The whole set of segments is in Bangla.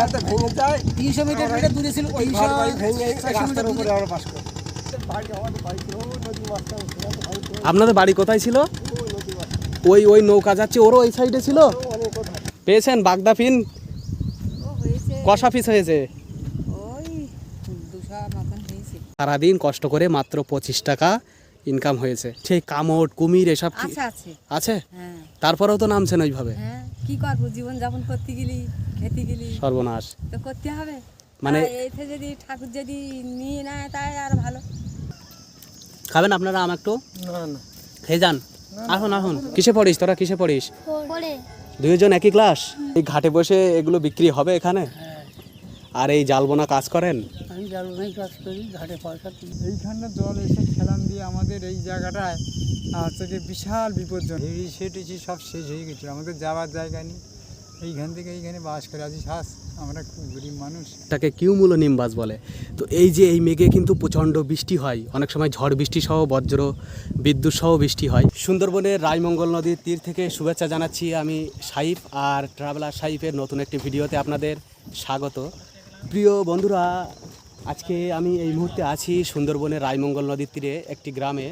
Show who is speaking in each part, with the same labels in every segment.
Speaker 1: এখানটা ভেঙে যায়।
Speaker 2: তিনশো মিটার মিটার দূরে ছিল তিনশো
Speaker 1: ভেঙে রাস্তার উপরে আমরা বাস করি বাড়ি আমাদের বাড়ি ছিল ওই নদী মাঝখানে ছিল, তো বাড়ি ছিল
Speaker 3: আপনাদের বাড়ি কোথায় ছিল?
Speaker 1: ওই
Speaker 3: ওই ওই নৌকা যাচ্ছে ওরও ওই সাইডে ছিল? পেয়েছেন বাগদা পিন
Speaker 4: হয়েছে
Speaker 3: কষা পিস হয়েছে। সারাদিন কষ্ট করে মাত্র পঁচিশ টাকা ইনকাম হয়েছে। সেই কামট কুমির এসব
Speaker 4: আছে আছে।
Speaker 3: আছে?
Speaker 4: হ্যাঁ।
Speaker 3: তারপরেও তো নামছেন ওইভাবে?
Speaker 4: হ্যাঁ। কি করব? জীবন যাপন করতে গেলি খেতে গেলি।
Speaker 3: সর্বনাশ।
Speaker 4: তো করতে হবে?
Speaker 3: মানে-
Speaker 4: এইতে এতে যদি ঠাকুর যদি নিয়ে নেয় তাই আর ভালো।
Speaker 3: খাবেন আপনারা আম একটু?
Speaker 1: না না।
Speaker 3: খেয়ে যান। আসুন আসুন। কিসে পড়িস? তোরা কিসে পড়িস?
Speaker 5: পড়ে।
Speaker 3: দুইজন একই ক্লাস? এই ঘাটে বসে এগুলো বিক্রি হবে এখানে? আর এই জালবোনা কাজ করেন?
Speaker 2: আমি জালুনাই কাজ করি ঘাটে পয়সা
Speaker 6: এইখানে জল এসে খেলাম দিয়ে আমাদের এই জায়গাটায় হচ্ছে কি বিশাল বিপজ্জনক। হিড়ি সেটিছি সব শেষ হয়ে গেছে আমাদের যাওয়ার জায়গা নেই। এইখান থেকে এইখানে বাস করে আছি শ্বাস আমরা খুব গরিব মানুষ।
Speaker 3: এটাকে কিউমুলো নিম্বাস বলে। তো এই যে এই মেঘে কিন্তু প্রচণ্ড বৃষ্টি হয় অনেক সময় ঝড় বৃষ্টি সহ বজ্র বিদ্যুৎ সহ বৃষ্টি হয়। সুন্দরবনের রায়মঙ্গল নদীর তীর থেকে শুভেচ্ছা জানাচ্ছি আমি সাইফ আর ট্রাভেলার সাইফের নতুন একটি ভিডিওতে আপনাদের স্বাগত। প্রিয় বন্ধুরা, আজকে আমি এই মুহূর্তে আছি সুন্দরবনের রায়মঙ্গল নদীর তীরে একটি গ্রামে,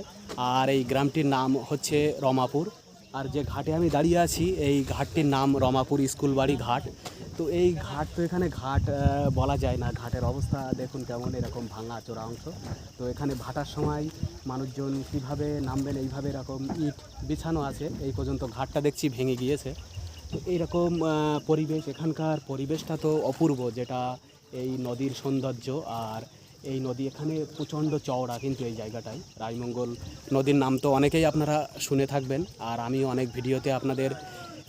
Speaker 3: আর এই গ্রামটির নাম হচ্ছে রমাপুর। আর যে ঘাটে আমি দাঁড়িয়ে আছি, এই ঘাটটির নাম রমাপুর স্কুলবাড়ি ঘাট। তো এই ঘাট, তো এখানে ঘাট বলা যায় না। ঘাটের অবস্থা দেখুন কেমন, এরকম ভাঙা চোরা অংশ। তো এখানে ভাটার সময় মানুষজন কীভাবে নামবেন, এইভাবে এরকম ইট বিছানো আছে। এই পর্যন্ত ঘাটটা দেখছি ভেঙে গিয়েছে। তো এইরকম পরিবেশ, এখানকার পরিবেশটা তো অপূর্ব, যেটা এই নদীর সৌন্দর্য আর এই নদী এখানে প্রচণ্ড চওড়া কিন্তু এই জায়গাটায়। রায়মঙ্গল নদীর নাম তো অনেকেই আপনারা শুনে থাকবেন আর আমি অনেক ভিডিওতে আপনাদের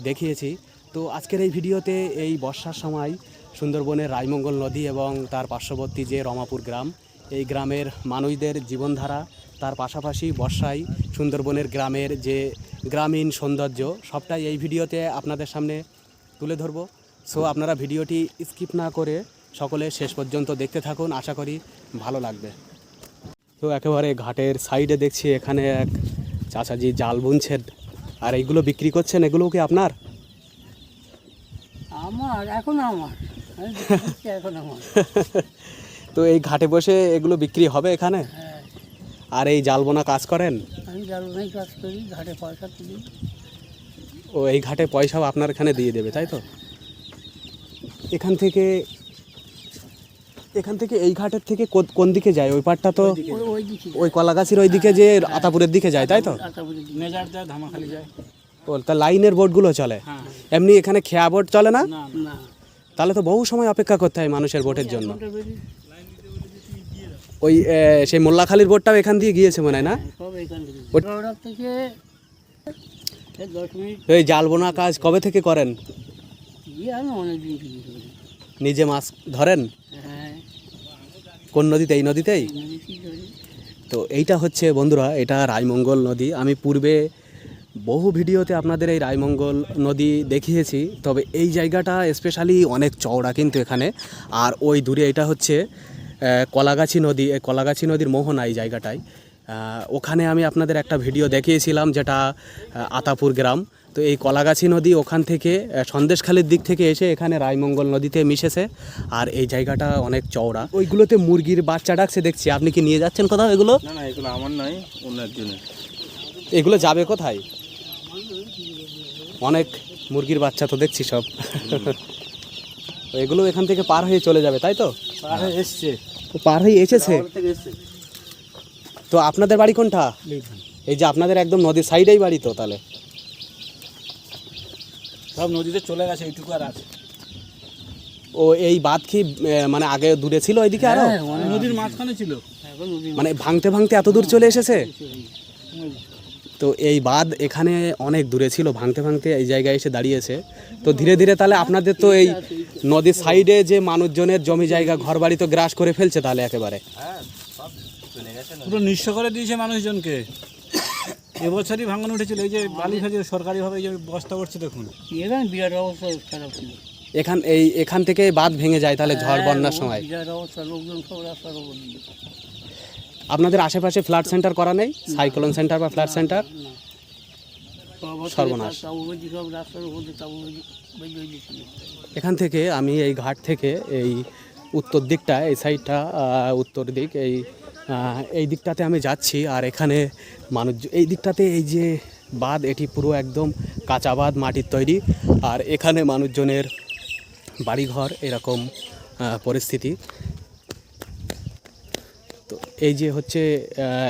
Speaker 3: দেখিয়েছি। তো আজকের এই ভিডিওতে এই বর্ষার সময় সুন্দরবনের রায়মঙ্গল নদী এবং তার পার্শ্ববর্তী যে রমাপুর গ্রাম, এই গ্রামের মানুষদের জীবনধারা, তার পাশাপাশি বর্ষায় সুন্দরবনের গ্রামের যে গ্রামীণ সৌন্দর্য, সবটাই এই ভিডিওতে আপনাদের সামনে তুলে ধরবো। সো আপনারা ভিডিওটি স্কিপ না করে সকলে শেষ পর্যন্ত দেখতে থাকুন আশা করি ভালো লাগবে। তো একেবারে ঘাটের সাইডে দেখছি এখানে এক চাচাজি জাল বুনছেন। আর এইগুলো বিক্রি করছেন এগুলো কি আপনার?
Speaker 2: আমার এখন আমার। এখন আমার।
Speaker 3: তো এই ঘাটে বসে এগুলো বিক্রি হবে এখানে?
Speaker 2: হ্যাঁ।
Speaker 3: আর এই জাল বোনা কাজ করেন?
Speaker 2: আমি জালুনাই কাজ করি ঘাটে পয়সা তুলি।
Speaker 3: ও এই ঘাটে পয়সাও আপনার এখানে দিয়ে দেবে তাই তো? এখান থেকে এখান থেকে এই ঘাটের থেকে কো- কোন দিকে যায়? ওই পাটটা তো
Speaker 2: ওই ওই দিকে।
Speaker 3: ওই কলাগাছির ওই দিকে যে আতাপুরের দিকে যায় তাই তো? তা লাইনের বোটগুলো চলে? এমনি এখানে খেয়া বোট চলে না?
Speaker 2: না
Speaker 3: তাহলে তো বহু সময় অপেক্ষা করতে হয় মানুষের বোটের জন্য। ওই সেই মোল্লাখালীর বোটটাও এখান দিয়ে গিয়েছে মনে হয় না? তো এই জাল বোনা কাজ কবে থেকে করেন?
Speaker 2: গিয়ে আমি অনেক দিন থেকে করি।
Speaker 3: নিজে মাছ ধরেন?
Speaker 2: হ্যাঁ
Speaker 3: কোন নদীতে? এই নদীতেই? তো এইটা হচ্ছে বন্ধুরা, এটা রায়মঙ্গল নদী। আমি পূর্বে বহু ভিডিওতে আপনাদের এই রায়মঙ্গল নদী দেখিয়েছি, তবে এই জায়গাটা স্পেশালি অনেক চওড়া কিন্তু এখানে। আর ওই দূরে এটা হচ্ছে কলাগাছি নদী। এই কলাগাছি নদীর মোহনা এই জায়গাটায়। ওখানে আমি আপনাদের একটা ভিডিও দেখিয়েছিলাম, যেটা আতাপুর গ্রাম। তো এই কলাগাছি নদী ওখান থেকে সন্দেশখালীর দিক থেকে এসে এখানে রায়মঙ্গল নদীতে মিশেছে আর এই জায়গাটা অনেক চওড়া। ওইগুলোতে মুরগির বাচ্চা ডাকছে দেখছি। আপনি কি নিয়ে যাচ্ছেন কোথাও এগুলো?
Speaker 7: না না এগুলো আমার নয় অন্য একজনের।
Speaker 3: এগুলো যাবে কোথায়? অনেক মুরগির বাচ্চা তো দেখছি সব। এগুলো এখান থেকে পার হয়ে চলে যাবে তাই তো?
Speaker 6: পাহাড়ে এসছে।
Speaker 3: ও পার হয়ে এসেছে? তো আপনাদের বাড়ি কোনটা? এই যে আপনাদের একদম নদীর সাইডেই বাড়ি তো তাহলে।
Speaker 6: সব নদীতে চলে গেছে এইটুকু আর আছে।
Speaker 3: ও এই বাঁধ কি মানে আগে দূরে ছিল ওইদিকে আরও?
Speaker 2: হ্যাঁ
Speaker 6: নদীর মাঝখানে ছিল।
Speaker 3: মানে ভাঙতে ভাঙতে এত দূর চলে এসেছে? তো এই বাঁধ এখানে অনেক দূরে ছিল ভাঙতে ভাঙতে এই জায়গায় এসে দাঁড়িয়েছে। তো ধীরে ধীরে তাহলে আপনাদের তো এই নদীর সাইডে যে মানুষজনের জমি জায়গা ঘর বাড়ি তো গ্রাস করে ফেলছে তাহলে একেবারে।
Speaker 6: পুরো নিঃস্ব করে দিয়েছে মানুষজনকে। এবছরই ভাঙন উঠেছিল এই যে বালি খাজে সরকারিভাবে এই যে বস্তা করছে দেখুন।
Speaker 2: এখানে বিরাট অবস্থা খারাপ ছিল।
Speaker 3: এখান এই এখান থেকে বাঁধ ভেঙে যায় তাহলে ঝড় বন্যার সময়।
Speaker 2: বিরাট অবস্থা লোকজন সব রাস্তার উপর
Speaker 3: আপনাদের আশেপাশে ফ্ল্যাট সেন্টার করা নেই? সাইক্লোন সেন্টার বা ফ্ল্যাট সেন্টার? সর্বনাশ।
Speaker 2: হয়ে
Speaker 3: এখান থেকে আমি এই ঘাট থেকে এই উত্তর দিকটা এই সাইডটা উত্তর দিক এই এই দিকটাতে আমি যাচ্ছি আর এখানে মানুষ এই দিকটাতে এই যে বাঁধ, এটি পুরো একদম কাঁচা বাঁধ মাটির তৈরি। আর এখানে মানুষজনের বাড়িঘর এরকম পরিস্থিতি। তো এই যে হচ্ছে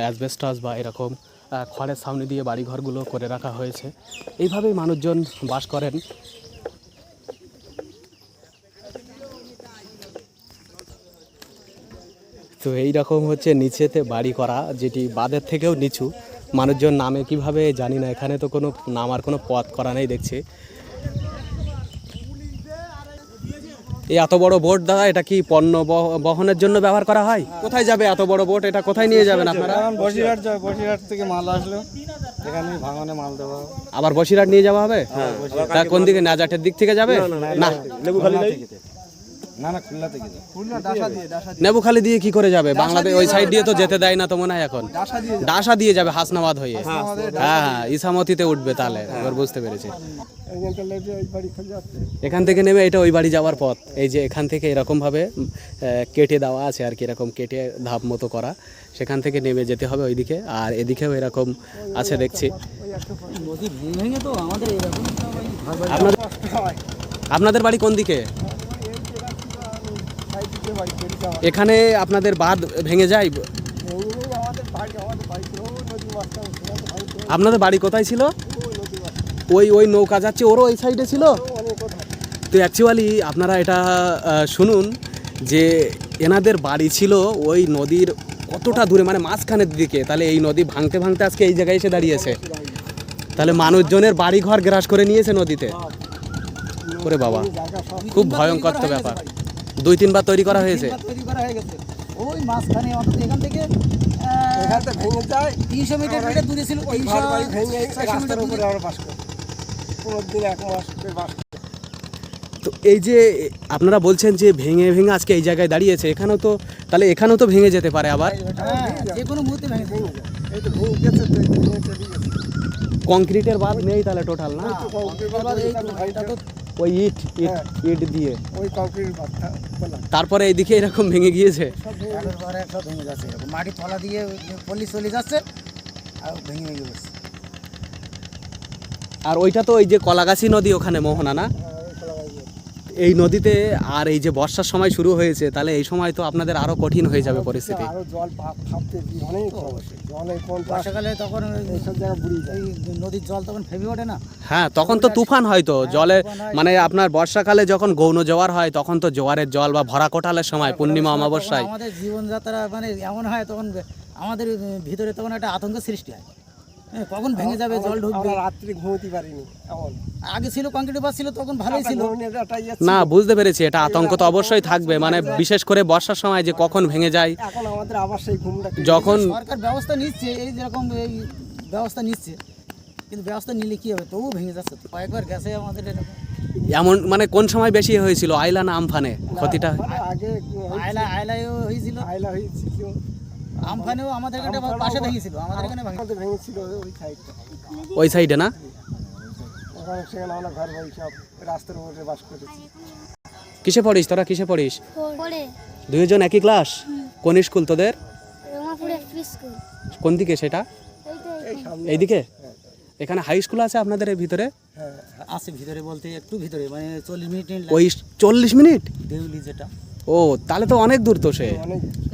Speaker 3: অ্যাসবেস্টাস বা এরকম খড়ের সামনে দিয়ে বাড়িঘরগুলো করে রাখা হয়েছে। এইভাবেই মানুষজন বাস করেন। তো এই রকম হচ্ছে নিচেতে বাড়ি করা যেটি বাঁধের থেকেও নিচু মানুষজন নামে কীভাবে জানি না এখানে তো কোনো নামার কোনো পথ করা নেই দেখছি এই এত বড় বোট দাদা এটা কি পণ্য বহ- বহনের জন্য ব্যবহার করা হয় কোথায় যাবে এত বড় বোট এটা কোথায় নিয়ে যাবেন আপনারা
Speaker 1: বসিরহাট যাবে বসিরহাট থেকে মাল আসলো এখানে ভাঙনে মাল দেওয়া
Speaker 3: আবার বসিরহাট নিয়ে যাওয়া হবে তা কোন দিকে নাজাটের দিক থেকে যাবে না
Speaker 1: না না খুলনা থেকে খুলনা ডাসা দিয়ে ডাসা
Speaker 3: নেবুখালি দিয়ে কি করে যাবে? বাংলাদেশ ওই সাইড দিয়ে তো যেতে দেয় না তো মনে হয় এখন। ডাসা দিয়ে যাবে। হাসনাবাদ হয়ে। হ্যাঁ হ্যাঁ ইসামতিতে উঠবে তাহলে এবার বুঝতে পেরেছি। এখান থেকে নেমে এটা ওই বাড়ি যাওয়ার পথ। এই যে এখান থেকে এরকমভাবে কেটে দেওয়া আছে আর কি এরকম কেটে ধাপ মতো করা। সেখান থেকে নেমে যেতে হবে ওইদিকে। আর এদিকেও এরকম আছে দেখছি। আপনাদের আপনাদের বাড়ি কোন দিকে
Speaker 1: সাইডে বাড়ি ফেরি যাওয়া
Speaker 3: এখানে আপনাদের বাঁধ ভেঙে যায়? আপনাদের বাড়ি কোথায় ছিল?
Speaker 1: ওই
Speaker 3: ওই ওই নৌকা যাচ্ছে, ওরও ওই সাইডে ছিল? তো অ্যাকচুয়ালি আপনারা এটা শুনুন যে এনাদের বাড়ি ছিল ওই নদীর কতটা দূরে মানে মাঝখানের দিকে। তাহলে এই নদী ভাঙতে ভাঙতে আজকে এই জায়গায় এসে দাঁড়িয়েছে। তাহলে মানুষজনের বাড়ি ঘর গ্রাস করে নিয়েছে নদীতে। ওরে বাবা, খুব ভয়ঙ্কর তো ব্যাপার। দুই তিনবার তৈরি করা হয়েছে।
Speaker 5: তৈরি করা হয়ে গেছে। ওই মাঝখানে অন্তত এখান থেকে আহ,
Speaker 1: এখান থেকে ভেঙে যায়।
Speaker 5: তিনশো মিটার মিটার দূরে ছিল
Speaker 1: ওই
Speaker 5: তিনশো
Speaker 1: ঘর বাড়ি ভেঙে রাস্তার উপরে আমরা বাস করি। পনেরো দিন এক মাস বাস
Speaker 3: তো এই যে আপনারা বলছেন যে ভেঙে ভেঙে আজকে এই জায়গায় দাঁড়িয়েছে এখানেও তো তাহলে এখানেও তো ভেঙে যেতে পারে আবার?
Speaker 5: হ্যাঁ যে কোনো মুহূর্তে ভেঙে যাবে।
Speaker 1: ভেঙে যায়। এই তো ভেঙে গেছে তো এই তো ভেঙে চলে গেছে।
Speaker 3: কংক্রিটের বাদ নেই তাহলে টোটাল না? ওই ইট ইট ইট দিয়ে।
Speaker 1: ওই কংক্রিট
Speaker 3: তারপরে এইদিকে এরকম ভেঙে গিয়েছে।
Speaker 5: একের পর এক সব ভেঙে যাচ্ছে এরকম। মাটি তলা দিয়ে পলি চলে যাচ্ছে আর ভেঙে ভেঙে
Speaker 3: আর ওইটা তো ওই যে কলাগাছি নদী ওখানে মোহনা না? এই নদীতে আর এই যে বর্ষার সময় শুরু হয়েছে তাহলে এই সময় তো আপনাদের আরও কঠিন হয়ে যাবে পরিস্থিতি।
Speaker 1: আরও জল ভাব অনেক জলে
Speaker 5: বর্ষাকালে তখন ওই-
Speaker 1: এইসব জায়গা বুড়িয়ে যায়।
Speaker 5: নদীর জল তখন ওঠে না।
Speaker 3: হ্যাঁ তখন তো তুফান হয় তো জলে মানে আপনার বর্ষাকালে যখন গৌণ জোয়ার হয় তখন তো জোয়ারের জল বা ভরা কোটালের সময় পূর্ণিমা অমাবস্যায়।
Speaker 5: আমাদের জীবনযাত্রা মানে এমন হয় তখন আমাদের ভিতরে তখন একটা আতঙ্ক সৃষ্টি হয়। হ্যাঁ, কখন ভেঙে যাবে জল ঢুকবে?
Speaker 1: রাত্রি ঘুমোতে পারিনি এমন
Speaker 5: আগে ছিল কংক্রিট বাস ছিল তখন ভালোই ছিল।
Speaker 1: ঘুমনের একটা
Speaker 3: না বুঝতে পেরেছি এটা আতঙ্ক তো অবশ্যই থাকবে মানে বিশেষ করে বর্ষার সময় যে কখন ভেঙে যায়।
Speaker 1: এখন আমাদের আবার সেই ঘুমটা
Speaker 3: যখন
Speaker 5: সরকার ব্যবস্থা নিচ্ছে এই যেরকম এই ব্যবস্থা নিচ্ছে কিন্তু ব্যবস্থা নিলে কি হবে? তবু ভেঙে যাচ্ছে কয়েকবার গেছে আমাদের এরকম।
Speaker 3: এমন মানে কোন সময় বেশি হয়েছিল? আইলা না আমফানে? ক্ষতিটা
Speaker 1: মানে আগে
Speaker 5: আয়লা আয়লায়ও হয়েছিল।
Speaker 1: আইলা হয়েছিল
Speaker 5: আমফানেও আমাদের এখানে পাশে ভেঙেছিল আমাদের এখানে ভেঙে
Speaker 1: ভেঙেছিল ওই সাইডটা।
Speaker 3: ওই সাইডে না?
Speaker 1: ওখানে সেখানে আমরা ঘর বাড়ি সব রাস্তার উপরে বাস করেছি
Speaker 3: কিসে পড়িস তোরা? কিসে পড়িস?
Speaker 8: পড়ে।
Speaker 3: দুইজন একই ক্লাস? কোন স্কুল তোদের?
Speaker 8: রমাপুরে ফ্রি স্কুল।
Speaker 3: কোন দিকে সেটা?
Speaker 8: এই
Speaker 3: এইদিকে? এখানে হাই স্কুল আছে আপনাদের এর ভিতরে?
Speaker 1: হ্যাঁ।
Speaker 5: আছে ভিতরে বলতে একটু ভিতরে মানে চল্লিশ মিনিট
Speaker 3: ওই চল্লিশ মিনিট?
Speaker 5: দেউলি যেটা।
Speaker 3: ও তাহলে তো অনেক দূর তো সে।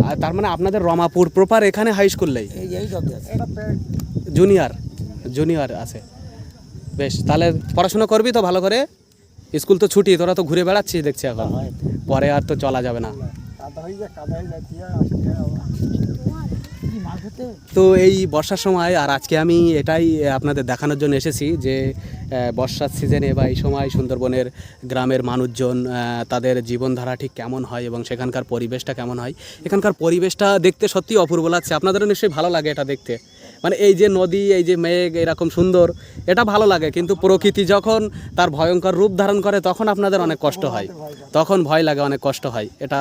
Speaker 3: আর তার মানে আপনাদের রমাপুর প্রপার এখানে হাই স্কুল নেই জুনিয়র জুনিয়র আছে। বেশ তাহলে পড়াশোনা করবি তো ভালো করে? স্কুল তো ছুটি তোরা তো ঘুরে বেড়াচ্ছিস দেখছি এখন। পরে আর তো চলা যাবে না। তো এই বর্ষার সময়, আর আজকে আমি এটাই আপনাদের দেখানোর জন্য এসেছি যে বর্ষার সিজনে বা এই সময় সুন্দরবনের গ্রামের মানুষজন তাদের জীবনধারা ঠিক কেমন হয় এবং সেখানকার পরিবেশটা কেমন হয়। এখানকার পরিবেশটা দেখতে সত্যি অপূর্ব লাগছে। আপনাদেরও নিশ্চয়ই ভালো লাগে এটা দেখতে। মানে এই যে নদী, এই যে মেঘ, এরকম সুন্দর, এটা ভালো লাগে। কিন্তু প্রকৃতি যখন তার ভয়ঙ্কর রূপ ধারণ করে, তখন আপনাদের অনেক কষ্ট হয়। তখন ভয় লাগে, অনেক কষ্ট হয়। এটা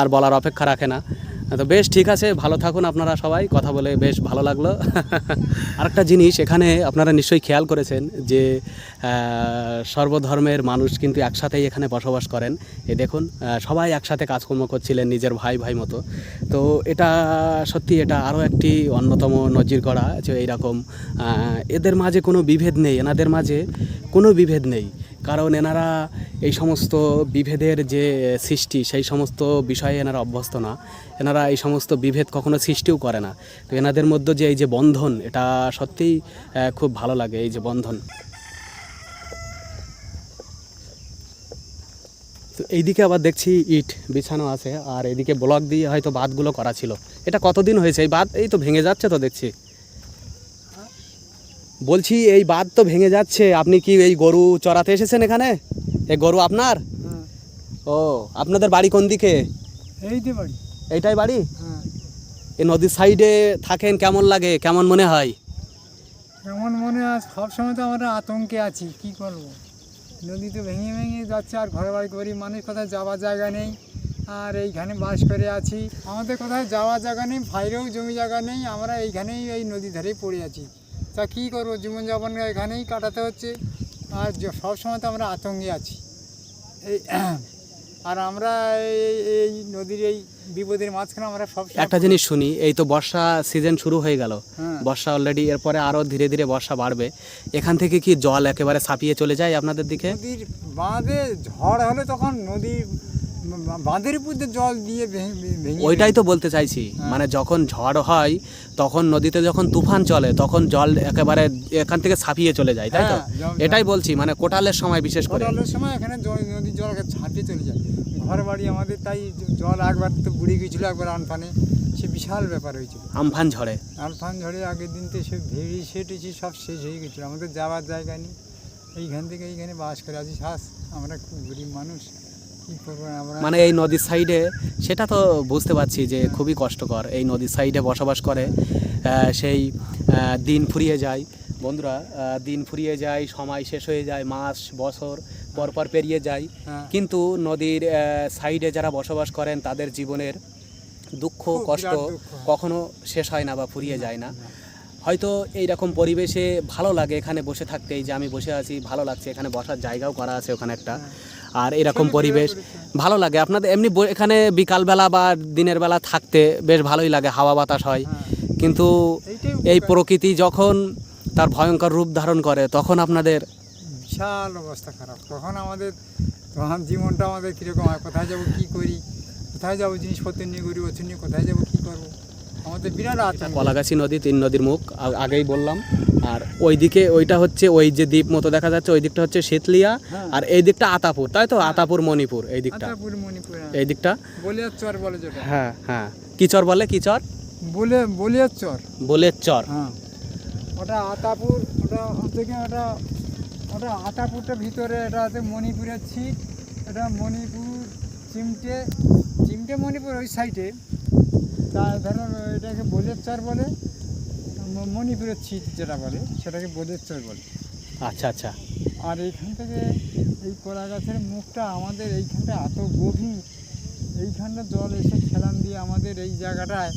Speaker 3: আর বলার অপেক্ষা রাখে না। তো বেশ ঠিক আছে, ভালো থাকুন আপনারা সবাই, কথা বলে বেশ ভালো লাগল। আরেকটা জিনিস, এখানে আপনারা নিশ্চয়ই খেয়াল করেছেন যে সর্বধর্মের মানুষ কিন্তু একসাথেই এখানে বসবাস করেন। এ দেখুন সবাই একসাথে কাজকর্ম করছিলেন নিজের ভাই ভাই মতো। তো এটা সত্যি এটা আরও একটি অন্যতম নজির করা যে এইরকম এদের মাঝে কোনো বিভেদ নেই, এনাদের মাঝে কোনো বিভেদ নেই। কারণ এনারা এই সমস্ত বিভেদের যে সৃষ্টি, সেই সমস্ত বিষয়ে এনারা অভ্যস্ত না। এনারা এই সমস্ত বিভেদ কখনো সৃষ্টিও করে না। তো এনাদের মধ্যে যে এই যে বন্ধন, এটা সত্যিই খুব ভালো লাগে এই যে বন্ধন। তো এইদিকে আবার দেখছি ইট বিছানো আছে, আর এদিকে ব্লক দিয়ে হয়তো বাঁধগুলো করা ছিল। এটা কতদিন হয়েছে? এই বাঁধ এই তো ভেঙে যাচ্ছে তো দেখছি। বলছি এই বাঁধ তো ভেঙে যাচ্ছে। আপনি কি এই গরু চড়াতে এসেছেন এখানে? এই গরু আপনার? ও আপনাদের বাড়ি কোন দিকে?
Speaker 6: এই যে বাড়ি।
Speaker 3: এইটাই বাড়ি?
Speaker 6: হ্যাঁ।
Speaker 3: এই নদীর সাইডে থাকেন কেমন লাগে? কেমন মনে হয়?
Speaker 6: কেমন মনে হয় সবসময় তো আমরা আতঙ্কে আছি কি করব? নদী তো ভেঙে ভেঙে যাচ্ছে আর ঘরে বাড়ি গরিব মানুষ কোথায় যাওয়ার জায়গা নেই আর এইখানে বাস করে আছি। আমাদের কোথায় যাওয়ার জায়গা নেই বাইরেও জমি জায়গা নেই আমরা এইখানেই এই নদী ধারেই পড়ে আছি। তা কী করব? জীবনযাপন এখানেই কাটাতে হচ্ছে। আর সবসময় তো আমরা আতঙ্কে আছি। এই আর আমরা এই নদীর এই বিপদের মাঝখানে আমরা সব
Speaker 3: একটা জিনিস শুনি এই তো বর্ষা সিজন শুরু হয়ে গেল।
Speaker 6: হ্যাঁ।
Speaker 3: বর্ষা অলরেডি এরপরে আরও ধীরে ধীরে বর্ষা বাড়বে। এখান থেকে কি জল একেবারে ছাপিয়ে চলে যায় আপনাদের দিকে?
Speaker 6: নদীর বাঁধে ঝড় হলে তখন নদী বাঁধের উপর দিয়ে জল দিয়ে ভেঙে
Speaker 3: ওইটাই তো বলতে চাইছি। মানে যখন ঝড় হয় তখন নদীতে যখন তুফান চলে তখন জল একেবারে এখান থেকে ছাপিয়ে চলে যায় তাই তো?
Speaker 6: হ্যাঁ,
Speaker 3: এটাই বলছি মানে কোটালের সময় বিশেষ করে।
Speaker 6: কোটালের সময় এখানে নদীর জল ছাপিয়ে চলে যায়। ঘর বাড়ি আমাদের তাই জল একবার তো বুড়ি গিয়েছিল একবার আনফানে সে বিশাল ব্যাপার হয়েছিল।
Speaker 3: আমফান ঝড়ে।
Speaker 6: আনফান ঝড়ে আগের দিন তো সে ভেড়ি সেটেছি সব শেষ হয়ে গেছিল আমাদের যাওয়ার জায়গা নেই। এইখান থেকে এইখানে বাস করে আছি শ্বাস আমরা খুব গরিব মানুষ।
Speaker 3: মানে এই নদীর সাইডে সেটা তো বুঝতে পারছি যে খুবই কষ্টকর। এই নদীর সাইডে বসবাস করে সেই দিন ফুরিয়ে যায়। বন্ধুরা দিন ফুরিয়ে যায় সময় শেষ হয়ে যায় মাস বছর পর পর পেরিয়ে যায়।
Speaker 6: হ্যাঁ।
Speaker 3: কিন্তু নদীর সাইডে যারা বসবাস করেন তাদের জীবনের দুঃখ কষ্ট
Speaker 6: হয়।
Speaker 3: কখনো শেষ হয় না বা ফুরিয়ে যায় না। হয়তো এই রকম পরিবেশে ভালো লাগে এখানে বসে থাকতে যে আমি বসে আছি ভালো লাগছে এখানে বসার জায়গাও করা আছে ওখানে একটা। আর এরকম পরিবেশ ভালো লাগে। আপনাদের এমনি এখানে বিকালবেলা বা দিনের বেলা থাকতে বেশ ভালোই লাগে হাওয়া বাতাস হয়।
Speaker 6: হ্যাঁ।
Speaker 3: কিন্তু এই প্রকৃতি যখন তার ভয়ঙ্কর রূপ ধারণ করে তখন আপনাদের
Speaker 6: বিশাল অবস্থা খারাপ। তখন আমাদের তখন জীবনটা আমাদের কীরকম হয়? কোথায় যাব কী করি? কোথায় যাব জিনিসপত্র নিয়ে গরিব বছর নিয়ে কোথায় যাব কী করব? আমাদের বিরাট
Speaker 3: কলাগাছি নদী তিন নদীর মুখ আগেই বললাম। আর ওইদিকে ওইটা হচ্ছে ওই যে দ্বীপ মতো দেখা যাচ্ছে ওই দিকটা হচ্ছে শীতলিয়া
Speaker 6: হ্যাঁ।
Speaker 3: আর এই দিকটা আতাপুর তাই তো? আতাপুর মণিপুর এই দিকটা।
Speaker 6: মণিপুর হ্যাঁ।
Speaker 3: এই দিকটা।
Speaker 6: বলিয়ার চর বলে যেটা।
Speaker 3: হ্যাঁ হ্যাঁ। কি চর বলে? কি চর?
Speaker 6: বলে বলিয়ার চর।
Speaker 3: চর।
Speaker 6: হ্যাঁ। ওটা আতাপুর ওটা থেকে ওটা ওটা আতাপুরটা ভিতরে এটা আছে মণিপুরের ছিট এটা মণিপুর চিমটে চিমটে মণিপুর ওই সাইডে তা ধরো এটাকে বোলের চর বলে মণিপুরের ছিট যেটা বলে সেটাকে বোলের চর বলে।
Speaker 3: আচ্ছা আচ্ছা।
Speaker 6: আর এইখান থেকে এই কলা গাছের মুখটা আমাদের এইখানটা এত গভীর এইখানটা জল এসে খেলাম দিয়ে আমাদের এই জায়গাটায়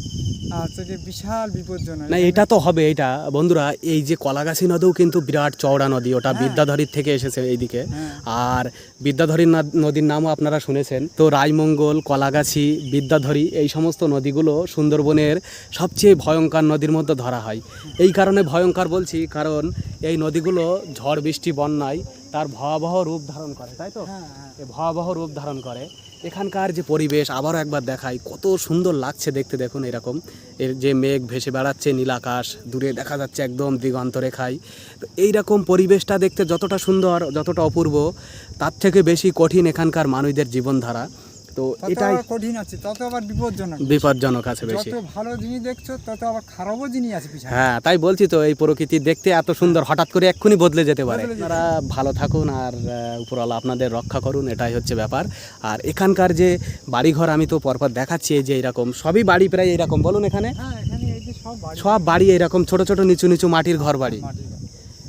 Speaker 6: হচ্ছে কি বিশাল বিপজ্জনক।
Speaker 3: না এটা তো হবে এটা। বন্ধুরা এই যে কলাগাছি নদীও কিন্তু বিরাট চওড়া নদী ওটা বিদ্যাধরীর থেকে এসেছে এইদিকে।
Speaker 6: হ্যাঁ।
Speaker 3: আর বিদ্যাধরী নদীর নামও আপনারা শুনেছেন। তো রায়মঙ্গল কলাগাছি বিদ্যাধরী এই সমস্ত নদীগুলো সুন্দরবনের সবচেয়ে ভয়ঙ্কর নদীর মধ্যে ধরা হয়। এই কারণে ভয়ঙ্কর বলছি কারণ এই নদীগুলো ঝড় বৃষ্টি বন্যায় তার ভয়াবহ রূপ ধারণ করে তাই তো?
Speaker 6: হ্যাঁ হ্যাঁ।
Speaker 3: ভয়াবহ রূপ ধারণ করে। এখানকার যে পরিবেশ, আবারও একবার দেখাই, কত সুন্দর লাগছে দেখতে, দেখুন এরকম। এর যে মেঘ ভেসে বেড়াচ্ছে, নীল আকাশ, দূরে দেখা যাচ্ছে একদম দিগন্ত রেখায় তো এইরকম পরিবেশটা দেখতে যতটা সুন্দর, যতটা অপূর্ব, তার থেকে বেশি কঠিন এখানকার মানুষদের জীবনধারা। তো এটাই
Speaker 6: কঠিন আছে তত আবার বিপজ্জনক
Speaker 3: বিপজ্জনক আছে বেশি।
Speaker 6: যত ভালো জিনিস দেখছ তত আবার খারাপও জিনিস আছে পিছনে।
Speaker 3: হ্যাঁ তাই বলছি তো এই প্রকৃতি দেখতে এত সুন্দর হঠাৎ করে এক্ষুনি বদলে যেতে পারে। আপনারা ভালো থাকুন আর উপরওয়ালা আপনাদের রক্ষা করুন এটাই হচ্ছে ব্যাপার। আর এখানকার যে বাড়িঘর আমি তো পরপর দেখাচ্ছি এই যে এরকম সবই বাড়ি প্রায় এরকম বলুন এখানে।
Speaker 6: হ্যাঁ সব বাড়ি।
Speaker 3: এরকম ছোট ছোট নিচু নিচু মাটির ঘর। বাড়ি।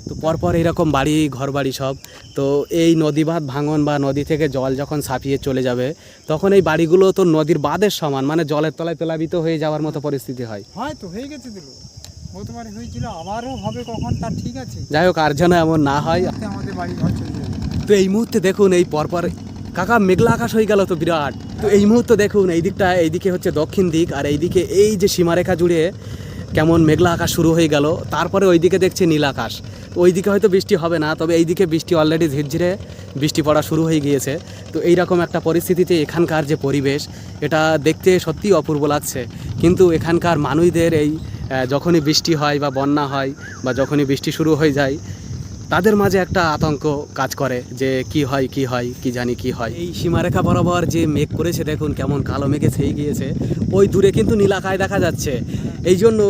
Speaker 3: তো পরপর এরকম বাড়ি ঘর বাড়ি সব। তো এই নদী বাঁধ ভাঙন বা নদী থেকে জল যখন ছাপিয়ে চলে যাবে তখন এই বাড়িগুলো তো নদীর বাঁধের সমান মানে জলের তলায় প্লাবিত হয়ে যাওয়ার মতো পরিস্থিতি হয়।
Speaker 6: হয়তো হয়ে গেছে দিল। গতবারে হয়েছিল আবারও হবে কখন তার ঠিক আছে।
Speaker 3: যাই হোক আর যেন এমন না হয়।
Speaker 6: আমাদের বাড়ি ঘর চলে যাবে।
Speaker 3: তো এই মুহূর্তে দেখুন এই পরপর কাকা মেঘলা আকাশ হয়ে গেল তো বিরাট। তো এই মুহূর্তে দেখুন এই দিকটা এইদিকে হচ্ছে দক্ষিণ দিক আর এইদিকে এই যে সীমারেখা জুড়ে কেমন মেঘলা আকাশ শুরু হয়ে গেল। তারপরে ওইদিকে দেখছি নীল আকাশ। ওইদিকে হয়তো বৃষ্টি হবে না, তবে এইদিকে বৃষ্টি অলরেডি ঝিরঝিরে বৃষ্টি পড়া শুরু হয়ে গিয়েছে। তো এইরকম একটা পরিস্থিতিতে এখানকার যে পরিবেশ, এটা দেখতে সত্যিই অপূর্ব লাগছে। কিন্তু এখানকার মানুষদের এই যখনই বৃষ্টি হয় বা বন্যা হয় বা যখনই বৃষ্টি শুরু হয়ে যায় তাদের মাঝে একটা আতঙ্ক কাজ করে যে কি হয় কি হয়, কি জানি কি হয়। এই সীমারেখা বরাবর যে মেঘ করেছে, দেখুন কেমন কালো মেঘে ছেয়ে গিয়েছে। ওই দূরে কিন্তু নীলাকায় দেখা যাচ্ছে। এই জন্য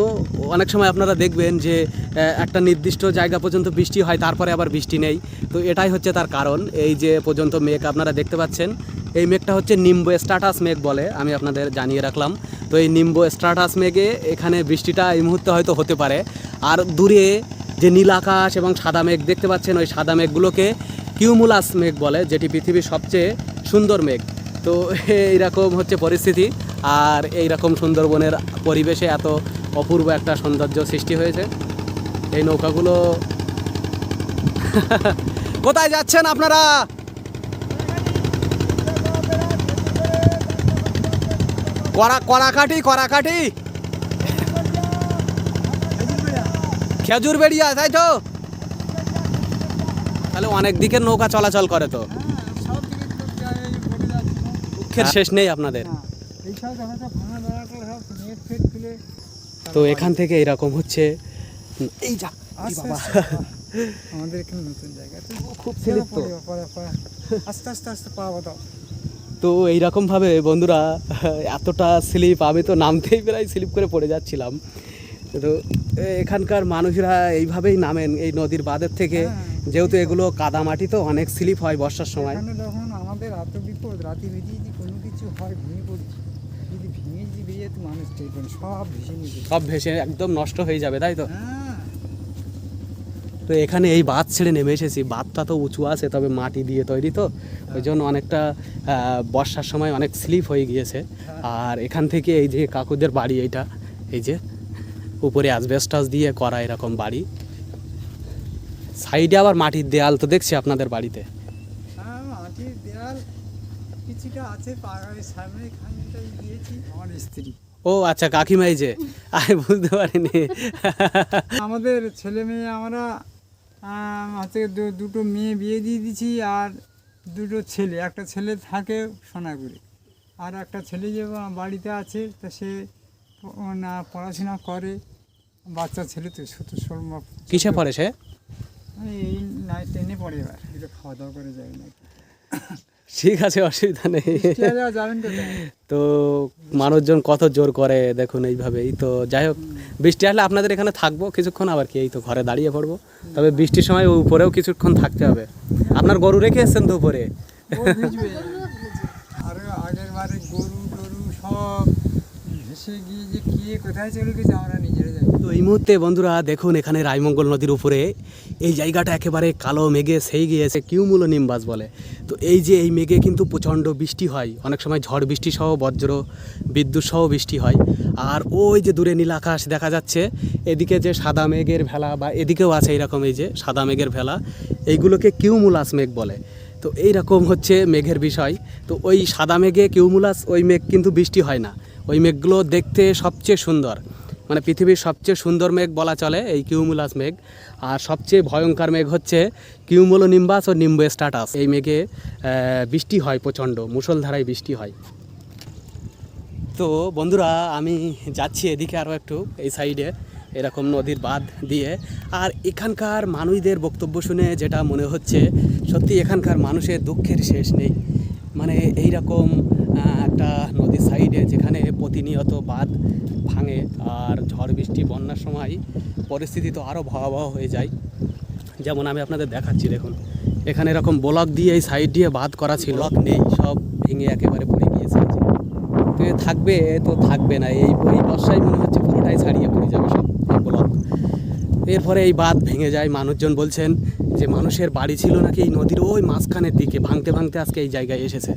Speaker 3: অনেক সময় আপনারা দেখবেন যে একটা নির্দিষ্ট জায়গা পর্যন্ত বৃষ্টি হয়, তারপরে আবার বৃষ্টি নেই। তো এটাই হচ্ছে তার কারণ। এই যে পর্যন্ত মেঘ আপনারা দেখতে পাচ্ছেন, এই মেঘটা হচ্ছে নিম্ব স্ট্যাটাস মেঘ বলে আমি আপনাদের জানিয়ে রাখলাম। তো এই নিম্ব স্ট্যাটাস মেঘে এখানে বৃষ্টিটা এই মুহূর্তে হয়তো হতে পারে। আর দূরে যে নীল আকাশ এবং সাদা মেঘ দেখতে পাচ্ছেন, ওই সাদা মেঘগুলোকে কিউমুলাস মেঘ বলে, যেটি পৃথিবীর সবচেয়ে সুন্দর মেঘ। তো এইরকম হচ্ছে পরিস্থিতি, আর এই রকম সুন্দরবনের পরিবেশে এত অপূর্ব একটা সৌন্দর্য সৃষ্টি হয়েছে। এই নৌকাগুলো কোথায় যাচ্ছেন আপনারা? কড়া কড়াকাটি কড়াকাটি খেজুর বেরিয়া তাই তো? তাহলে অনেক দিকের নৌকা চলাচল করে তো।
Speaker 6: না।
Speaker 3: দুঃখের শেষ নেই আপনাদের।
Speaker 6: খুলে
Speaker 3: তো এখান থেকে এরকম হচ্ছে। এই যা বাবা।
Speaker 6: আমাদের এখানে নতুন জায়গা তো
Speaker 3: খুব স্লিপ তো।
Speaker 6: পরে, পরে, পরে। আস্তে আস্তে আস্তে পাওয়া দাও
Speaker 3: তো এইরকম ভাবে বন্ধুরা এতটা স্লিপ আমি তো নামতেই প্রায় স্লিপ করে পড়ে যাচ্ছিলাম। তো এখানকার মানুষরা এইভাবেই নামেন এই নদীর বাঁধের থেকে।
Speaker 6: হ্যাঁ,
Speaker 3: যেহেতু এগুলো কাদামাটি তো অনেক স্লিপ হয় বর্ষার সময়।
Speaker 6: যখন আমাদের এত বিপদ রাতে বেরিয়ে যদি কোনো কিছু হয় ভেঙে যদি ভেঙে যদি বেরিয়ে যেত মানুষ টেকবেন সব ভেসে নিয়ে
Speaker 3: সব ভেসে একদম নষ্ট হয়ে যাবে তাই তো?
Speaker 6: হ্যাঁ।
Speaker 3: তো এখানে এই বাঁধ ছেড়ে নেমে এসেছি। বাঁধটা তো উঁচু আছে তবে মাটি দিয়ে তৈরি তো। ওই জন্য অনেকটা বর্ষার সময় অনেক স্লিপ হয়ে গিয়েছে। আর এখান থেকে এই যে কাকুদের বাড়ি এইটা এই যে উপরে অ্যাসবেস্টাস দিয়ে করা এরকম বাড়ি। সাইডে আবার মাটির দেয়াল তো দেখছি আপনাদের বাড়িতে।
Speaker 6: হ্যাঁ মাটির দেয়াল কিছুটা আছে পাড়ার সামনে দিয়েছি। আমার স্ত্রী।
Speaker 3: ও আচ্ছা কাকিমাই যে। আমি বুঝতে পারিনি।
Speaker 6: আমাদের ছেলে মেয়ে আমরা হচ্ছে দুটো মেয়ে বিয়ে দিয়ে দিছি আর দুটো ছেলে। একটা ছেলে থাকে সোনাগুড়ি আর একটা ছেলে যে বাড়িতে আছে তা সে না পড়াশোনা করে। বাচ্চা ছেলে তো ষোলো
Speaker 3: কিসে পড়ে সে?
Speaker 6: এই নাই টেনে পড়ে এবার একটু খাওয়া দাওয়া করে যাবে না
Speaker 3: ঠিক আছে অসুবিধা নেই।
Speaker 6: তো
Speaker 3: মানুষজন কত জোর করে দেখুন এইভাবেই তো যাই হোক বৃষ্টি আসলে আপনাদের এখানে থাকব কিছুক্ষণ আবার কি এই তো ঘরে দাঁড়িয়ে পড়ব। তবে বৃষ্টির সময় উপরেও কিছুক্ষণ থাকতে হবে। আপনার গরু রেখে এসছেন তো উপরে
Speaker 6: আগের বারে গরু
Speaker 3: তো এই মুহূর্তে বন্ধুরা দেখুন এখানে রায়মঙ্গল নদীর উপরে এই জায়গাটা একেবারে কালো মেঘে সেই গিয়েছে কিউমুলো নিম্বাস বলে। তো এই যে এই মেঘে কিন্তু প্রচণ্ড বৃষ্টি হয়, অনেক সময় ঝড় বৃষ্টি সহ, বজ্র বিদ্যুৎ সহ বৃষ্টি হয়। আর ওই যে দূরে নীল আকাশ দেখা যাচ্ছে, এদিকে যে সাদা মেঘের ভেলা বা এদিকেও আছে এরকম এই যে সাদা মেঘের ভেলা, এইগুলোকে কিউমুলাস মেঘ বলে। তো এইরকম হচ্ছে মেঘের বিষয়। তো ওই সাদা মেঘে কিউমুলাস, ওই মেঘ কিন্তু বৃষ্টি হয় না। ওই মেঘগুলো দেখতে সবচেয়ে সুন্দর। মানে পৃথিবীর সবচেয়ে সুন্দর মেঘ বলা চলে এই কিউমুলাস মেঘ। আর সবচেয়ে ভয়ঙ্কর মেঘ হচ্ছে কিউমুলো নিম্বাস ও নিম্ব স্টাটাস এই মেঘে বৃষ্টি হয় প্রচণ্ড, মুষলধারায় বৃষ্টি হয়। তো বন্ধুরা, আমি যাচ্ছি এদিকে আরও একটু, এই সাইডে এরকম নদীর বাঁধ দিয়ে। আর এখানকার মানুষদের বক্তব্য শুনে যেটা মনে হচ্ছে, সত্যি এখানকার মানুষের দুঃখের শেষ নেই। মানে এই রকম একটা নদীর সাইডে যেখানে প্রতিনিয়ত বাঁধ ভাঙে আর ঝড় বৃষ্টি বন্যার সময় পরিস্থিতি তো আরও ভয়াবহ হয়ে যায়। যেমন আমি আপনাদের দেখাচ্ছি দেখুন এখানে এরকম ব্লক দিয়ে এই সাইড দিয়ে বাঁধ করা ছিল। ব্লক নেই সব ভেঙে একেবারে পড়ে গিয়েছে। তো থাকবে তো থাকবে না এই এই বর্ষায় মনে হচ্ছে পুরোটাই ছাড়িয়ে পড়ে যাবে সব ব্লক। এরপরে এই বাঁধ ভেঙে যায় মানুষজন বলছেন যে মানুষের বাড়ি ছিল নাকি এই নদীর ওই মাঝখানের দিকে ভাঙতে ভাঙতে আজকে এই জায়গায় এসেছে।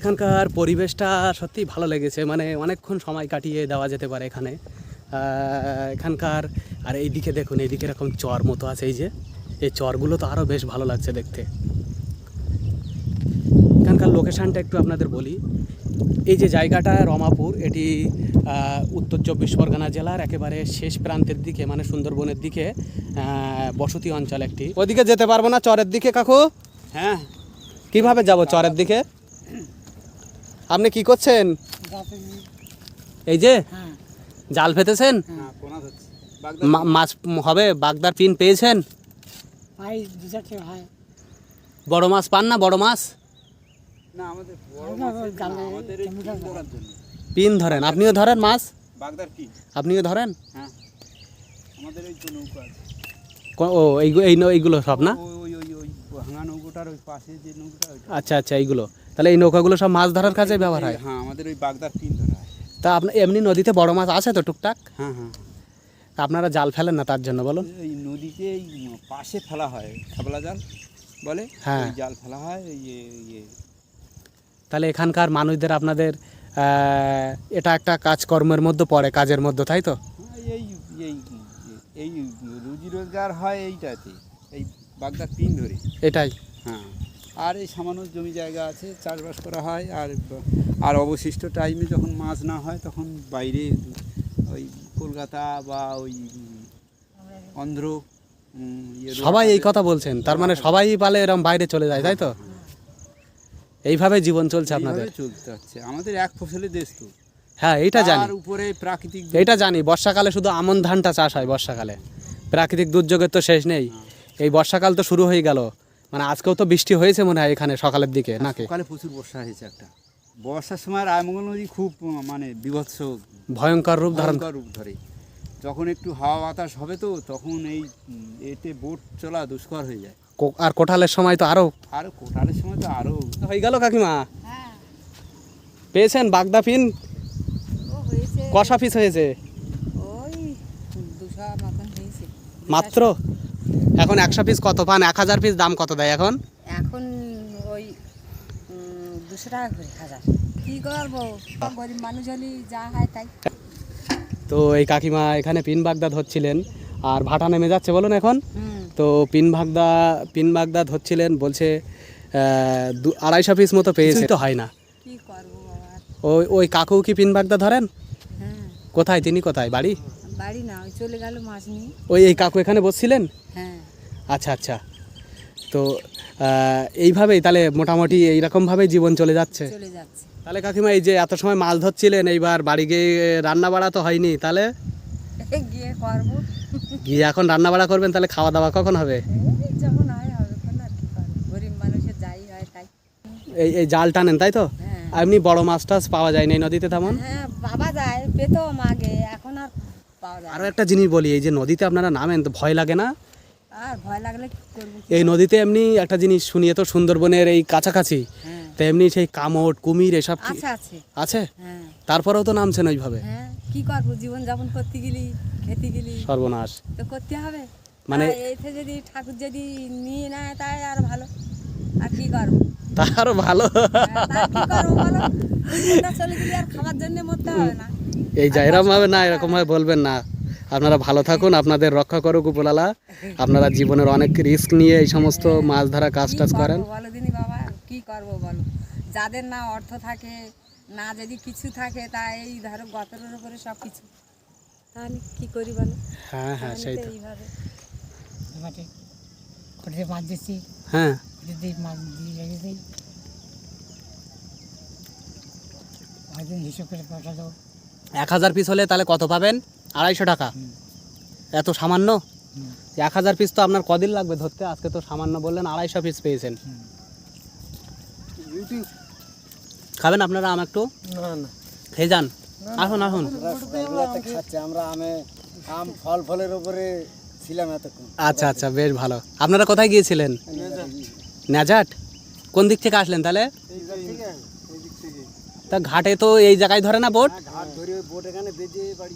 Speaker 3: এখানকার পরিবেশটা সত্যিই ভালো লেগেছে। মানে অনেকক্ষণ সময় কাটিয়ে দেওয়া যেতে পারে এখানে। এখানকার আর এইদিকে দেখুন এইদিকে এরকম চর মতো আছে এই যে। এই চরগুলো তো আরও বেশ ভালো লাগছে দেখতে। এখানকার লোকেশানটা একটু আপনাদের বলি। এই যে জায়গাটা রমাপুর এটি উত্তর চব্বিশ পরগনা জেলার একেবারে শেষ প্রান্তের দিকে মানে সুন্দরবনের দিকে বসতি অঞ্চল একটি। ওদিকে যেতে পারব না চরের দিকে কাকু? হ্যাঁ। কীভাবে যাব চরের দিকে? আপনি কি করছেন? এই যে? জাল ফেতেছেন মাছ হবে বাগদার পিন পেয়েছেন? বড় মাছ পান না বড় মাছ?
Speaker 7: পিন ধরার জন্য।
Speaker 3: পিন ধরেন আপনিও ধরেন মাছ? আপনিও ধরেন?
Speaker 7: হ্যাঁ।
Speaker 3: ও এইগুলো এই ন- এইগুলো সব না? আচ্ছা আচ্ছা এইগুলো। তাহলে এই নৌকাগুলো সব মাছ ধরার কাজে ব্যবহার হয়?
Speaker 7: হ্যাঁ আমাদের ওই বাগদার পিন ধরা হয়।
Speaker 3: তা আপনার এমনি নদীতে বড় মাছ আছে তো টুকটাক?
Speaker 7: হ্যাঁ হ্যাঁ।
Speaker 3: তা আপনারা জাল ফেলেন না তার জন্য বলুন।
Speaker 7: এই নদীতে এই পাশে ফেলা হয় খাবলা জাল বলে?
Speaker 3: হ্যাঁ।
Speaker 7: জাল ফেলা হয় এই ইয়ে ইয়ে
Speaker 3: তাহলে এখানকার মানুষদের আপনাদের এটা একটা কাজকর্মের মধ্যে পড়ে কাজের মধ্যে তাই তো?
Speaker 7: এই এই এই রুজি রোজগার হয় এইটাতে এই বাগদার পিন ধরে।
Speaker 3: এটাই।
Speaker 7: হ্যাঁ। আর এই সামান্য জমি জায়গা আছে চাষবাস করা হয় আর আর অবশিষ্ট টাইমে যখন মাছ না হয় তখন বাইরে ওই কলকাতা বা ওই অন্ধ্র ইয়ে
Speaker 3: সবাই এই কথা বলছেন তার মানে সবাই পালে এরকম বাইরে চলে যায় তাই তো? এইভাবে জীবন চলছে আপনাদের?
Speaker 7: চলতে হচ্ছে। আমাদের এক ফসলের দেশ তো।
Speaker 3: হ্যাঁ এইটা জানি।
Speaker 7: উপরে প্রাকৃতিক
Speaker 3: এইটা জানি বর্ষাকালে শুধু আমন ধানটা চাষ হয় বর্ষাকালে। প্রাকৃতিক দুর্যোগের তো শেষ নেই। এই বর্ষাকাল তো শুরু হয়ে গেল। মানে আজকেও তো বৃষ্টি হয়েছে মনে হয় এখানে সকালের দিকে নাকি?
Speaker 7: সকালে প্রচুর বর্ষা হয়েছে একটা। বর্ষার সময় রায়মঙ্গল নদী খুব মানে বিভৎস
Speaker 3: ভয়ঙ্কর রূপ ধারণ
Speaker 7: রূপ ধরে। যখন একটু হাওয়া বাতাস হবে তো তখন এই এতে বোট চলা দুষ্কর হয়ে যায়।
Speaker 3: কো- আর কোঠালের সময় তো আরও
Speaker 7: আর কোটালের সময় তো আরও
Speaker 3: হয়ে গেল কাকিমা।
Speaker 4: হ্যাঁ।
Speaker 3: পেয়েছেন বাগদা পিন
Speaker 4: ও হয়েছে।
Speaker 3: কষা পিস
Speaker 4: ওই হয়েছে।
Speaker 3: মাত্র? এখন একশো পিস কত পান? এক হাজার পিস দাম কত দেয় এখন?
Speaker 4: এখন ওই দুশো টাকা করে হাজার। কি করব? গরিব মানুষ হলে যা হয় তাই।
Speaker 3: তো এই কাকিমা এখানে পিন বাগদা ধরছিলেন আর ভাটা নেমে যাচ্ছে বলুন এখন। তো পিন বাগদা পিন বাগদা ধরছিলেন বলছে দু- আড়াইশো পিস মতো পেয়েছে। তো হয় না।
Speaker 4: কি করব বাবা?
Speaker 3: ওই ওই কাকু কি পিন বাগদা ধরেন?
Speaker 4: হ্যাঁ।
Speaker 3: কোথায়? তিনি কোথায়? বাড়ি?
Speaker 4: বাড়ি না ওই চলে গেল মাছ নিয়ে।
Speaker 3: ওই এই কাকু এখানে বসছিলেন?
Speaker 4: হ্যাঁ।
Speaker 3: আচ্ছা আচ্ছা। তো এইভাবেই তাহলে মোটামুটি এইরকমভাবেই জীবন চলে যাচ্ছে।
Speaker 4: চলে যাচ্ছে।
Speaker 3: তাহলে কাকিমা এই যে এত সময় মাছ ধরছিলেন এইবার বাড়ি গিয়ে রান্না বাড়া তো হয়নি তাহলে?
Speaker 4: গিয়ে করব।
Speaker 3: গিয়ে এখন রান্না বাড়া করবেন তাহলে খাওয়া দাওয়া কখন হবে?
Speaker 4: এই যখন হয় হবে কোন আর কি করব। গরিব মানুষের যাই হয় তাই।
Speaker 3: এই এই জাল টানেন তাই তো?
Speaker 4: হ্যাঁ।
Speaker 3: এমনি বড় মাছ টাছ পাওয়া যায় না এই নদীতে তেমন?
Speaker 4: হ্যাঁ বাবা যায় পেতো মাগে এখন আর পাওয়া যায়।
Speaker 3: আরও একটা জিনিস বলি এই যে নদীতে আপনারা নামেন তো ভয় লাগে না।
Speaker 4: আর ভয় লাগলে কি করব?
Speaker 3: এই নদীতে এমনি একটা জিনিস শুনিয়ে তো সুন্দরবনের এই কাছাকাছি
Speaker 4: হ্যাঁ।
Speaker 3: তো এমনি সেই কামট কুমির এসব কি
Speaker 4: আছে আছে।
Speaker 3: আছে?
Speaker 4: হ্যাঁ।
Speaker 3: তারপরেও তো নামছেন ওইভাবে?
Speaker 4: হ্যাঁ কি করব? জীবন যাপন করতে গেলি খেতে গেলি।
Speaker 3: সর্বনাশ।
Speaker 4: তো করতে হবে।
Speaker 3: মানে-
Speaker 4: আর এইতে যদি ঠাকুর যদি নিয়ে নেয় তাই আর ভালো। আর কি করব?
Speaker 3: তারও ভালো।
Speaker 4: হ্যাঁ, খাবার জন্য মরতে হবে না।
Speaker 3: এই যা এরকম ভাবে না এরকম ভাবে বলবেন না। আপনারা ভালো থাকুন আপনাদের রক্ষা করুক উপলালা আপনারা জীবনের অনেক রিস্ক নিয়ে এই সমস্ত মাছ ধরা কাজ টাজ করেন।
Speaker 4: বলো দিনি বাবা কি করব বলো? যাদের না অর্থ থাকে না যদি কিছু থাকে তা এই ধরো গতরের উপরে সব কিছু। তাহলে কি করি বলো?
Speaker 3: হ্যাঁ হ্যাঁ সেই তো
Speaker 4: তো। এইভাবে।
Speaker 2: মাঠে মাছ দিচ্ছি
Speaker 3: হ্যাঁ।
Speaker 2: যদি মাছ দিয়ে রেখে দিই হয়তো হিসেব করে পাঠালো।
Speaker 3: এক হাজার পিস হলে তাহলে কত পাবেন? আড়াইশো টাকা। এত সামান্য? এক হাজার পিস তো আপনার কদিন লাগবে ধরতে? আজকে তো সামান্য বললেন আড়াইশো পিস পেয়েছেন। খাবেন আপনারা আম একটু?
Speaker 1: না না।
Speaker 3: খেয়ে যান। আসুন আসুন।
Speaker 1: আমরা আমে আম ফল ফলের উপরে ছিলাম এতক্ষণ।
Speaker 3: আচ্ছা আচ্ছা বেশ ভালো। আপনারা কোথায় গিয়েছিলেন? ন্যাজাট কোন দিক থেকে আসলেন তাহলে? তা ঘাটে তো এই জায়গায় ধরে না বোট?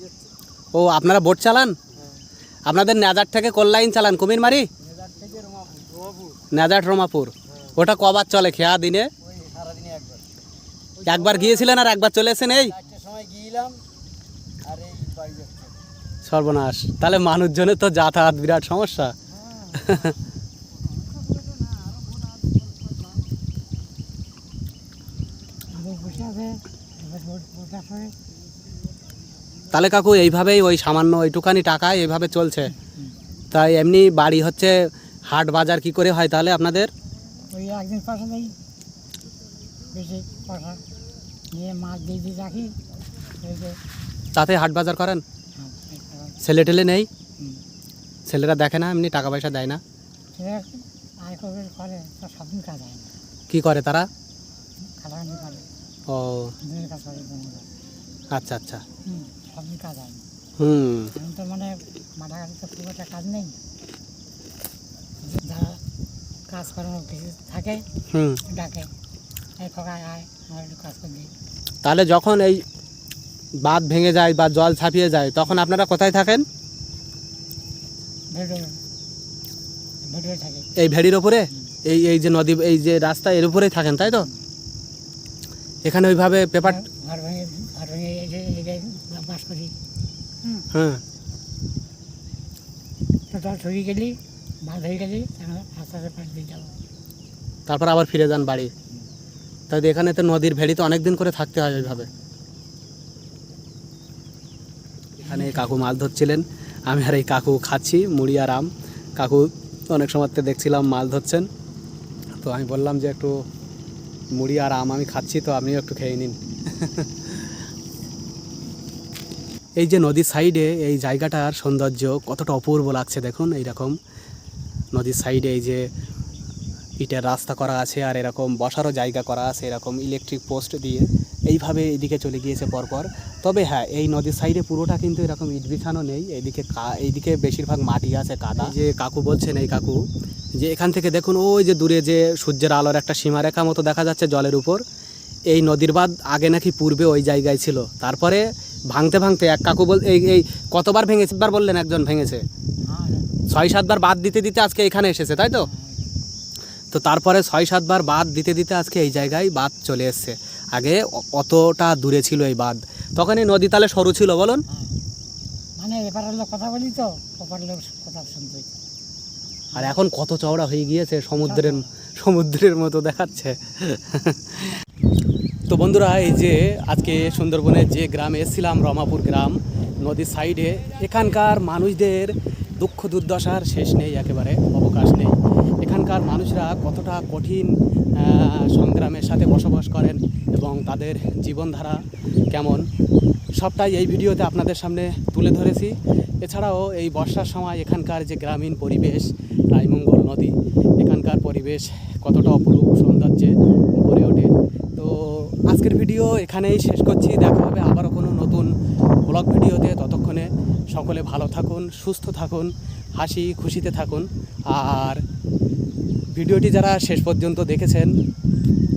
Speaker 1: যাচ্ছে।
Speaker 3: ও আপনারা বোট চালান? আপনাদের নেজার থেকে কল্যাণ চালান? কুমির মারি
Speaker 1: মেজার রোমাপুর। রমাপুর।
Speaker 3: ওটা কবার চলে? খেয়া দিনে?
Speaker 1: একবার।
Speaker 3: গিয়েছিলেন আর একবার চলে এসেন এই
Speaker 1: সময় গিয়েলাম আর এই বাড়ি যাচ্ছে
Speaker 3: সর্বনাশ। তাহলে মানুষজনের তো যাতায়াত বিরাট সমস্যা। তাহলে কাকু এইভাবেই ওই সামান্য ওইটুকানি টাকায় এইভাবে চলছে। তাই এমনি বাড়ি হচ্ছে হাট বাজার কি করে হয় তাহলে আপনাদের?
Speaker 2: ওই একদিন পয়সা দেই। বেশি পয়সা নিয়ে মাছ দিয়ে দিয়ে রাখি
Speaker 3: তাতে হাট বাজার করেন। ছেলে টেলে নেই। ছেলেরা দেখে না এমনি টাকা পয়সা দেয় না।
Speaker 2: আয় করে কাজ হয়। না
Speaker 3: কি করে তারা?
Speaker 2: খাটাখাটি করে।
Speaker 3: ও।
Speaker 2: দিনের কাজ করে
Speaker 3: আচ্ছা আচ্ছা।
Speaker 2: সবদিন কাজ হয়। না
Speaker 3: হুম।
Speaker 2: এখন তো মানে মাঠাঘাটে তো খুব একটা কাজ নেই। যারা কিছু থাকে
Speaker 3: হুম।
Speaker 2: ডাকে। এই আয় আমার একটু কাজ করে দিই।
Speaker 3: তাহলে যখন এই বাঁধ ভেঙে যায় বা জল ছাপিয়ে যায় তখন আপনারা কোথায় থাকেন? এই ভেড়ির ওপরে? এই এই যে নদী এই যে রাস্তা এর উপরেই থাকেন তাই তো? এখানে ওইভাবে পেপার হ্যাঁ।
Speaker 2: গেলি বাঁধ হয়ে গেলি আস্তে আস্তে পাশ দিয়ে যাব।
Speaker 3: তারপর আবার ফিরে যান বাড়ি। তাই এখানে তো নদীর ভেড়িতে অনেক দিন করে থাকতে হয় ওইভাবে। এখানে কাকু মাছ ধরছিলেন। আমি আর এই কাকু খাচ্ছি, মুড়ি আর আম। কাকু অনেক সময় দেখছিলাম মাছ ধরছেন। তো আমি বললাম যে একটু মুড়ি আর আম আমি খাচ্ছি, তো আপনিও একটু খেয়ে নিন। এই যে নদীর সাইডে এই জায়গাটার সৌন্দর্য কতটা অপূর্ব লাগছে দেখুন, এইরকম। নদীর সাইডে এই যে ইটের রাস্তা করা আছে আর এরকম বসারও জায়গা করা আছে, এরকম ইলেকট্রিক পোস্ট দিয়ে। এইভাবে এদিকে চলে গিয়েছে পরপর। তবে হ্যাঁ এই নদীর সাইডে পুরোটা কিন্তু এরকম ইট বিছানো নেই। এইদিকে কা- এইদিকে বেশিরভাগ মাটি আছে, কাদা। যে কাকু বলছেন, এই কাকু, যে এখান থেকে দেখুন, ওই যে দূরে যে সূর্যের আলোর একটা সীমারেখা মতো দেখা যাচ্ছে জলের উপর। এই নদীর বাঁধ আগে নাকি পূর্বে ওই জায়গায় ছিল। তারপরে ভাঙতে ভাঙতে এক কাকু বল, এই এই কতবার ভেঙেছে, একবার বললেন একজন ভেঙেছে। ছয়, সাতবার বাদ দিতে দিতে আজকে এখানে এসেছে, তাই তো? তো তারপরে ছয়, সাতবার বাদ দিতে দিতে আজকে এই জায়গায় বাদ চলে এসছে। আগে অতটা দূরে ছিল এই বাঁধ। তখন এই নদী তালে সরু ছিল বলুন।
Speaker 2: মানে এপারের লোক কথা বলি তো ওপারের লোক কথা শুনতে।
Speaker 3: আর এখন কত চওড়া হয়ে গিয়েছে সমুদ্রের সমুদ্রের মতো দেখাচ্ছে। তো বন্ধুরা এই যে আজকে সুন্দরবনের যে গ্রামে এসেছিলাম রমাপুর গ্রাম নদীর সাইডে এখানকার মানুষদের দুঃখ দুর্দশার শেষ নেই একেবারে অবকাশ নেই। এখানকার মানুষরা কতটা কঠিন সংগ্রামের সাথে বসবাস করেন এবং তাদের জীবনধারা কেমন, সবটাই এই ভিডিওতে আপনাদের সামনে তুলে ধরেছি। এছাড়াও এই বর্ষার সময় এখানকার যে গ্রামীণ পরিবেশ, রায়মঙ্গল নদী, এখানকার পরিবেশ কতটা অপরূপ, সৌন্দর্যে ভরে ওঠে। তো আজকের ভিডিও এখানেই শেষ করছি। দেখা হবে আবারও কোনো নতুন ব্লগ ভিডিওতে। ততক্ষণে সকলে ভালো থাকুন, সুস্থ থাকুন, হাসি খুশিতে থাকুন। আর ভিডিওটি যারা শেষ পর্যন্ত দেখেছেন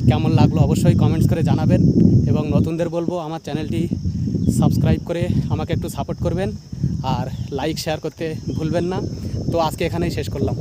Speaker 3: কেমন লাগল অবশ্যই কমেন্টস করে জানাবেন এবং নতুনদের বলব আমার চ্যানেলটি সাবস্ক্রাইব করে আমাকে একটু সাপোর্ট করবেন আর লাইক শেয়ার করতে ভুলবেন না। তো আজকে এখানেই শেষ করলাম।